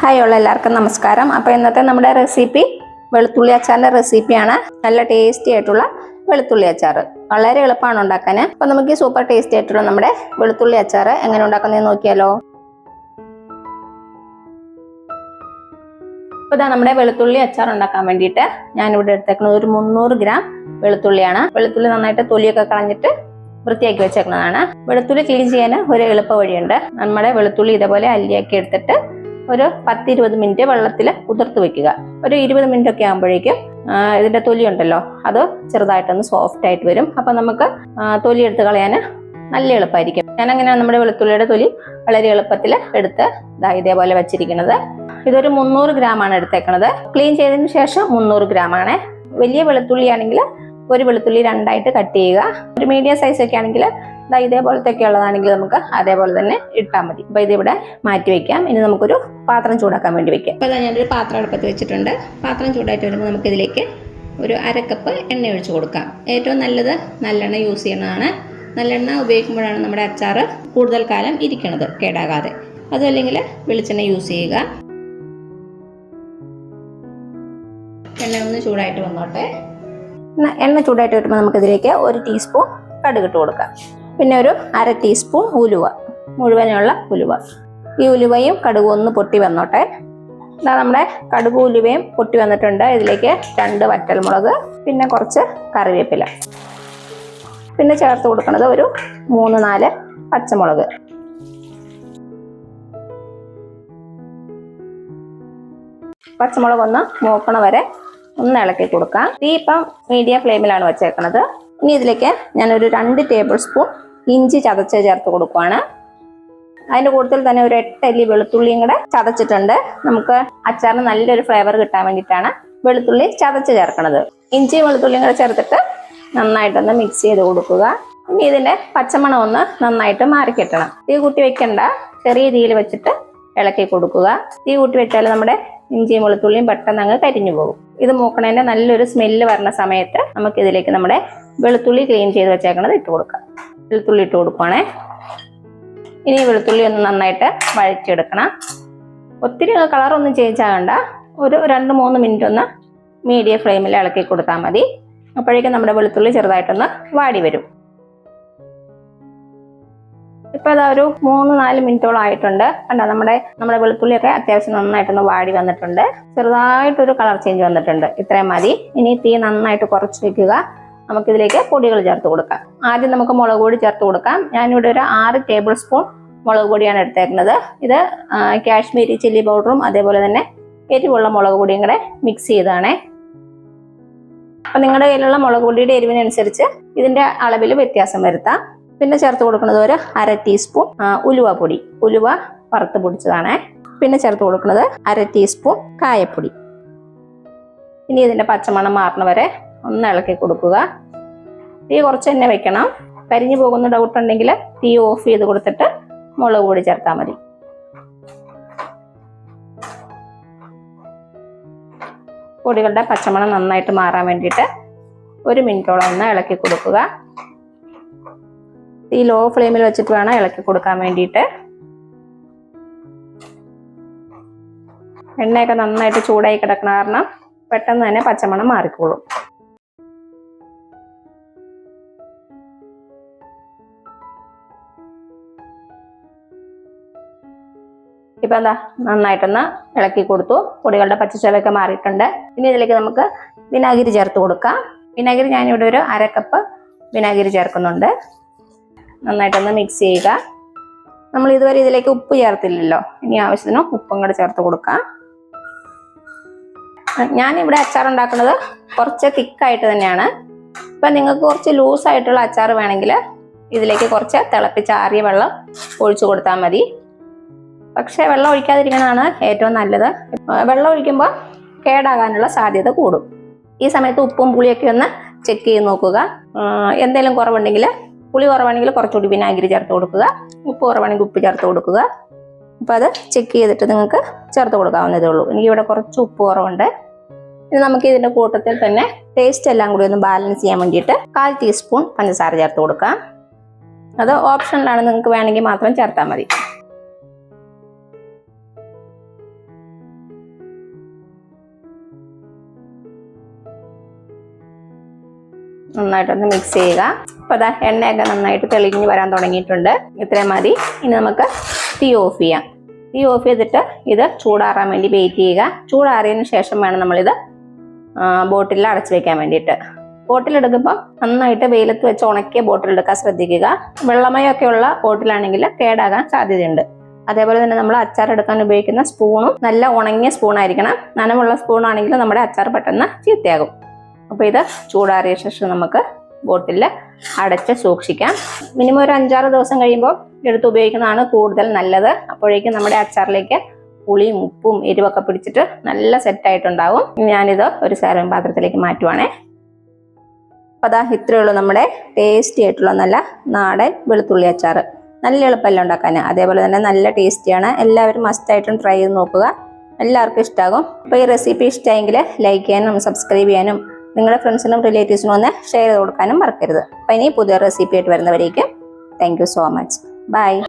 Hi ഉള്ള എല്ലാവർക്കും നമസ്കാരം. അപ്പോൾ ഇന്നത്തെ നമ്മുടെ റെസിപ്പി വെളുത്തുള്ളി അച്ചാറിന്റെ റെസിപ്പിയാണ് നല്ല ടേസ്റ്റി ആയിട്ടുള്ള വെളുത്തുള്ളി അച്ചാർ വളരെ എളുപ്പമാണ് ഉണ്ടാക്കാൻ. അപ്പോൾ നമുക്ക് ഈ സൂപ്പർ ടേസ്റ്റി ആയിട്ടുള്ള നമ്മുടെ വെളുത്തുള്ളി അച്ചാർ എങ്ങനെ ഉണ്ടാക്കുന്നതെന്ന് നോക്കിയാലോ. അപ്പോൾ ഇതാ നമ്മുടെ വെളുത്തുള്ളി അച്ചാർ ഉണ്ടാക്കാൻ വേണ്ടിയിട്ട് ഞാനിവിടെ എടുത്തേക്കുന്നത് ഒരു മുന്നൂറ് ഗ്രാം വെളുത്തുള്ളിയാണ്. വെളുത്തുള്ളി നന്നായിട്ട് തൊലിയൊക്കെ കളഞ്ഞിട്ട് വൃത്തിയാക്കി വെച്ചേക്കുന്നതാണ്. വെളുത്തുള്ളി ക്ലീൻ ചെയ്യാൻ ഒരു എളുപ്പ വഴിയുണ്ട് നമ്മുടെ വെളുത്തുള്ളി ഇതേപോലെ അല്ലിയാക്കി എടുത്തിട്ട് ഒരു പത്തിരുപത് മിനിറ്റ് വെള്ളത്തിൽ കുതിർത്ത് വെക്കുക. ഒരു ഇരുപത് മിനിറ്റ് ഒക്കെ ആകുമ്പോഴേക്കും ഇതിന്റെ തൊലി ഉണ്ടല്ലോ അത് ചെറുതായിട്ടൊന്ന് സോഫ്റ്റ് ആയിട്ട് വരും. അപ്പൊ നമുക്ക് തൊലി എടുത്ത് കളയാൻ നല്ല എളുപ്പമായിരിക്കും ഞാൻ അങ്ങനെ നമ്മുടെ വെളുത്തുള്ളിയുടെ തൊലി വളരെ എളുപ്പത്തിൽ എടുത്ത് ഇതാ ഇതേപോലെ വെച്ചിരിക്കുന്നത്. ഇതൊരു മുന്നൂറ് ഗ്രാം ആണ് എടുത്തേക്കുന്നത് ക്ലീൻ ചെയ്തതിന് ശേഷം മുന്നൂറ് ഗ്രാം ആണ് വലിയ വെളുത്തുള്ളി ആണെങ്കിൽ ഒരു വെളുത്തുള്ളി രണ്ടായിട്ട് കട്ട് ചെയ്യുക. ഒരു മീഡിയം സൈസ് ഒക്കെ ആണെങ്കിൽ ഇതാ ഇതേപോലത്തെ ഒക്കെ ഉള്ളതാണെങ്കിൽ നമുക്ക് അതേപോലെ തന്നെ ഇട്ടാൽ മതി. അപ്പൊ ഇതിവിടെ മാറ്റി വെക്കാം. ഇനി നമുക്കൊരു പാത്രം ചൂടാക്കാൻ വേണ്ടി വെക്കാം. അപ്പോൾ ഞാനൊരു പാത്രം അടുപ്പത്ത് വെച്ചിട്ടുണ്ട്. പാത്രം ചൂടായിട്ട് വരുമ്പോൾ നമുക്ക് ഇതിലേക്ക് ഒരു അര കപ്പ് എണ്ണ ഒഴിച്ച് കൊടുക്കാം. ഏറ്റവും നല്ലത് നല്ലെണ്ണ യൂസ് ചെയ്യുന്നതാണ്. നല്ലെണ്ണ ഉപയോഗിക്കുമ്പോഴാണ് നമ്മുടെ അച്ചാർ കൂടുതൽ കാലം ഇരിക്കണത് കേടാകാതെ. അതല്ലെങ്കിൽ വെളിച്ചെണ്ണ യൂസ് ചെയ്യുക. എണ്ണ ഒന്ന് ചൂടായിട്ട് വന്നോട്ടെ. എണ്ണ- ചൂടായിട്ട് വരുമ്പോൾ നമുക്കിതിലേക്ക് ഒരു ടീസ്പൂൺ കടുക് ഇട്ട് കൊടുക്കാം. പിന്നെ ഒരു അര ടീസ്പൂൺ ഉലുവ മുഴുവനുള്ള ഉലുവ. ഈ ഉലുവയും കടുകും ഒന്ന് പൊട്ടി വന്നോട്ടെ. ഇതാ നമ്മുടെ കടുക് ഉലുവയും പൊട്ടി വന്നിട്ടുണ്ട്. ഇതിലേക്ക് രണ്ട് വറ്റൽമുളക് പിന്നെ കുറച്ച് കറിവേപ്പില. പിന്നെ ചേർത്ത് കൊടുക്കുന്നത് ഒരു മൂന്ന് നാല് പച്ചമുളക്. പച്ചമുളക് ഒന്ന് മൂക്കണ വരെ ഒന്ന് ഇളക്കി കൊടുക്കാം. തീ ഇപ്പം മീഡിയം ഫ്ലെയിമിലാണ് വെച്ചേക്കുന്നത് ഇനി ഇതിലേക്ക് ഞാനൊരു രണ്ട് ടേബിൾ സ്പൂൺ ഇഞ്ചി ചതച്ച് ചേർത്ത് കൊടുക്കുവാണ്. അതിന്റെ കൂട്ടത്തിൽ തന്നെ ഒരു എട്ടല്ലി വെളുത്തുള്ളിയും കൂടെ ചതച്ചിട്ടുണ്ട്. നമുക്ക് അച്ചാറിന് നല്ലൊരു ഫ്ലേവർ കിട്ടാൻ വേണ്ടിയിട്ടാണ് വെളുത്തുള്ളി ചതച്ച് ചേർക്കുന്നത് ഇഞ്ചിയും വെളുത്തുള്ളിയും കൂടെ ചേർത്തിട്ട് നന്നായിട്ടൊന്ന് മിക്സ് ചെയ്ത് കൊടുക്കുക. ഇനി ഇതിന്റെ പച്ചമണം ഒന്ന് നന്നായിട്ട് മാറിക്കിട്ടണം. തീ കൂട്ടി വെക്കണ്ട. ചെറിയ തീയിൽ വെച്ചിട്ട് ഇളക്കി കൊടുക്കുക. തീ കൂട്ടി വെച്ചാൽ നമ്മുടെ ഇഞ്ചിയും വെളുത്തുള്ളിയും പെട്ടെന്ന് അങ്ങ് കരിഞ്ഞു പോകും. ഇത് മൂക്കണേന്റെ നല്ലൊരു സ്മെല്ല് വരുന്ന സമയത്ത് നമുക്ക് ഇതിലേക്ക് നമ്മുടെ വെളുത്തുള്ളി ക്ലീൻ ചെയ്ത് വെച്ചേക്കണത് ഇട്ട് കൊടുക്കാം. വെളുത്തുള്ളി ഇട്ട് കൊടുക്കുവാണേ. ഇനി വെളുത്തുള്ളി ഒന്ന് നന്നായിട്ട് വഴറ്റിയെടുക്കണം. ഒത്തിരി കളറൊന്നും ചേഞ്ച് ആകണ്ട. ഒരു രണ്ട് മൂന്ന് മിനിറ്റ് ഒന്ന് മീഡിയം ഫ്ലെയിമിൽ ഇളക്കി കൊടുത്താൽ മതി. അപ്പോഴേക്കും നമ്മുടെ വെളുത്തുള്ളി ചെറുതായിട്ടൊന്ന് വാടി വരും. ഇപ്പൊ അതാ ഒരു മൂന്ന് നാല് മിനിറ്റോളം ആയിട്ടുണ്ട്. കണ്ടോ നമ്മുടെ നമ്മുടെ വെളുത്തുള്ളിയൊക്കെ അത്യാവശ്യം നന്നായിട്ടൊന്ന് വാടി വന്നിട്ടുണ്ട്. ചെറുതായിട്ടൊരു കളർ ചേഞ്ച് വന്നിട്ടുണ്ട്. ഇത്രയും മതി. ഇനി തീ നന്നായിട്ട് കുറച്ച് വെക്കുക. നമുക്കിതിലേക്ക് പൊടികൾ ചേർത്ത് കൊടുക്കാം. ആദ്യം നമുക്ക് മുളക് പൊടി ചേർത്ത് കൊടുക്കാം. ഞാനിവിടെ ഒരു ആറ് ടേബിൾ സ്പൂൺ മുളക് പൊടിയാണ് എടുത്തേക്കുന്നത്. ഇത് കാശ്മീരി ചില്ലി പൗഡറും അതേപോലെ തന്നെ എരിവുള്ള മുളക് പൊടിയും കൂടെ മിക്സ് ചെയ്താണേ അപ്പം നിങ്ങളുടെ കയ്യിലുള്ള മുളക് പൊടിയുടെ എരിവിനനുസരിച്ച് ഇതിന്റെ അളവിൽ വ്യത്യാസം വരുത്താം. പിന്നെ ചേർത്ത് കൊടുക്കുന്നത് ഒരു അര ടീസ്പൂൺ ഉലുവ പൊടി. ഉലുവ വറുത്ത് പൊടിച്ചതാണ്. പിന്നെ ചേർത്ത് കൊടുക്കുന്നത് അര ടീസ്പൂൺ കായപ്പൊടി. ഇനി ഇതിന്റെ പച്ചമണം മാറുന്ന വരെ ഒന്ന് ഇളക്കി കൊടുക്കുക. തീ കുറച്ച് തന്നെ വെക്കണം. കരിഞ്ഞു പോകുന്ന ഡൗട്ട് ഉണ്ടെങ്കിൽ തീ ഓഫ് ചെയ്ത് കൊടുത്തിട്ട് മുളക് പൊടി ചേർത്താൽ മതി. പൊടികളുടെ പച്ചമണം നന്നായിട്ട് മാറാൻ വേണ്ടിയിട്ട് ഒരു മിനിറ്റോളം ഒന്ന് ഇളക്കി കൊടുക്കുക. ഈ ലോ ഫ്ലെയിമിൽ വെച്ചിട്ട് വേണം ഇളക്കി കൊടുക്കാൻ വേണ്ടിയിട്ട്. എണ്ണയൊക്കെ നന്നായിട്ട് ചൂടായി കിടക്കണ കാരണം പെട്ടെന്ന് തന്നെ പച്ചമണം മാറിക്കോളും. ഇപ്പൊ എന്താ? നന്നായിട്ടൊന്ന് ഇളക്കി കൊടുത്തു. പൊടികളുടെ പച്ചച്ചവയൊക്കെ മാറിയിട്ടുണ്ട്. ഇനി ഇതിലേക്ക് നമുക്ക് വിനാഗിരി ചേർത്ത് കൊടുക്കാം. വിനാഗിരി ഞാനിവിടെ ഒരു അര കപ്പ് വിനാഗിരി ചേർക്കുന്നുണ്ട്. നന്നായിട്ടൊന്ന് മിക്സ് ചെയ്യുക. നമ്മൾ ഇതുവരെ ഇതിലേക്ക് ഉപ്പ് ചേർത്തില്ലല്ലോ. ഇനി ആവശ്യത്തിന് ഉപ്പും കൂടെ ചേർത്ത് കൊടുക്കാം. ഞാൻ ഇവിടെ അച്ചാർ ഉണ്ടാക്കുന്നത് കുറച്ച് തിക്കായിട്ട് തന്നെയാണ്. ഇപ്പം നിങ്ങൾക്ക് കുറച്ച് ലൂസ് ആയിട്ടുള്ള അച്ചാർ വേണമെങ്കിൽ ഇതിലേക്ക് കുറച്ച് തിളപ്പിച്ചാറിയ വെള്ളം ഒഴിച്ചു കൊടുത്താൽ മതി. പക്ഷേ വെള്ളം ഒഴിക്കാതിരിക്കുന്നതാണ് ഏറ്റവും നല്ലത്. വെള്ളം ഒഴിക്കുമ്പോൾ കേടാകാനുള്ള സാധ്യത കൂടും. ഈ സമയത്ത് ഉപ്പും പുളിയൊക്കെ ഒന്ന് ചെക്ക് ചെയ്ത് നോക്കുക. എന്തെങ്കിലും കുറവുണ്ടെങ്കിൽ പുളി കുറവാണെങ്കിൽ കുറച്ചുകൂടി വിനാഗിരി ചേർത്ത് കൊടുക്കുക. ഉപ്പ് കുറവാണെങ്കിൽ ഉപ്പ് ചേർത്ത് കൊടുക്കുക. അപ്പം അത് ചെക്ക് ചെയ്തിട്ട് നിങ്ങൾക്ക് ചേർത്ത് കൊടുക്കാവുന്നതേ ഉള്ളൂ. എനിക്കിവിടെ കുറച്ച് ഉപ്പ് കുറവുണ്ട്. ഇനി നമുക്ക് ഇതിന്റെ കൂട്ടത്തിൽ തന്നെ ടേസ്റ്റ് എല്ലാം കൂടി ഒന്ന് ബാലൻസ് ചെയ്യാൻ വേണ്ടിയിട്ട് കാൽ ടീസ്പൂൺ പഞ്ചസാര ചേർത്ത് കൊടുക്കാം. അത് ഓപ്ഷനിലാണ് നിങ്ങൾക്ക് വേണമെങ്കിൽ മാത്രം ചേർത്താൽ മതി. നന്നായിട്ടൊന്ന് മിക്സ് ചെയ്യുക. അപ്പോൾ അതാ എണ്ണയൊക്കെ നന്നായിട്ട് തെളിഞ്ഞ് വരാൻ തുടങ്ങിയിട്ടുണ്ട്. ഇത്രയും മതി. ഇനി നമുക്ക് തീ ഓഫ് ചെയ്യാം. തീ ഓഫ് ചെയ്തിട്ട് ഇത് ചൂടാറാൻ വേണ്ടി വെയിറ്റ് ചെയ്യുക. ചൂടാറിയതിന് ശേഷം വേണം നമ്മളിത് ബോട്ടിലിൽ അടച്ചു വെക്കാൻ വേണ്ടിയിട്ട്. ബോട്ടിലെടുക്കുമ്പോൾ നന്നായിട്ട് വെയിലത്ത് വെച്ച് ഉണക്കിയ ബോട്ടിലെടുക്കാൻ ശ്രദ്ധിക്കുക. വെള്ളമയൊക്കെ ഉള്ള ബോട്ടിലാണെങ്കിൽ കേടാകാൻ സാധ്യതയുണ്ട്. അതേപോലെ തന്നെ നമ്മൾ അച്ചാർ എടുക്കാൻ ഉപയോഗിക്കുന്ന സ്പൂണും നല്ല ഉണങ്ങിയ സ്പൂണായിരിക്കണം. നനമുള്ള സ്പൂണാണെങ്കിൽ നമ്മുടെ അച്ചാർ പെട്ടെന്ന് ചീത്തയാകും. അപ്പോൾ ഇത് ചൂടാറിയ ശേഷം നമുക്ക് ബോട്ടിലിൽ അടച്ച് സൂക്ഷിക്കാം. മിനിമം ഒരു അഞ്ചാറ് ദിവസം കഴിയുമ്പോൾ എടുത്ത് ഉപയോഗിക്കുന്നതാണ് കൂടുതൽ നല്ലത്. അപ്പോഴേക്കും നമ്മുടെ അച്ചാറിലേക്ക് പുളിയും ഉപ്പും എരിവൊക്കെ പിടിച്ചിട്ട് നല്ല സെറ്റായിട്ടുണ്ടാവും ഞാനിത് ഒരു സാരം പാത്രത്തിലേക്ക് മാറ്റുവാണേ. അപ്പോൾ അതാ ഇത്രയേ ഉള്ളൂ നമ്മുടെ ടേസ്റ്റി ആയിട്ടുള്ള നല്ല നാടൻ വെളുത്തുള്ളി അച്ചാർ നല്ല എളുപ്പമല്ല ഉണ്ടാക്കാൻ അതേപോലെ തന്നെ നല്ല ടേസ്റ്റിയാണ് എല്ലാവരും മസ്റ്റായിട്ടും ട്രൈ ചെയ്ത് നോക്കുക. എല്ലാവർക്കും ഇഷ്ടമാകും അപ്പോൾ ഈ റെസിപ്പി ഇഷ്ടമായെങ്കിൽ ലൈക്ക് ചെയ്യാനും സബ്സ്ക്രൈബ് ചെയ്യാനും നിങ്ങളുടെ ഫ്രണ്ട്സിനും റിലേറ്റീവ്സിനും ഒന്ന് ഷെയർ ചെയ്ത് കൊടുക്കാനും മറക്കരുത്. അപ്പം ഇനി പുതിയ റെസിപ്പി ആയിട്ട് വരുന്നവരേക്കും താങ്ക് സോ മച്ച് ബൈ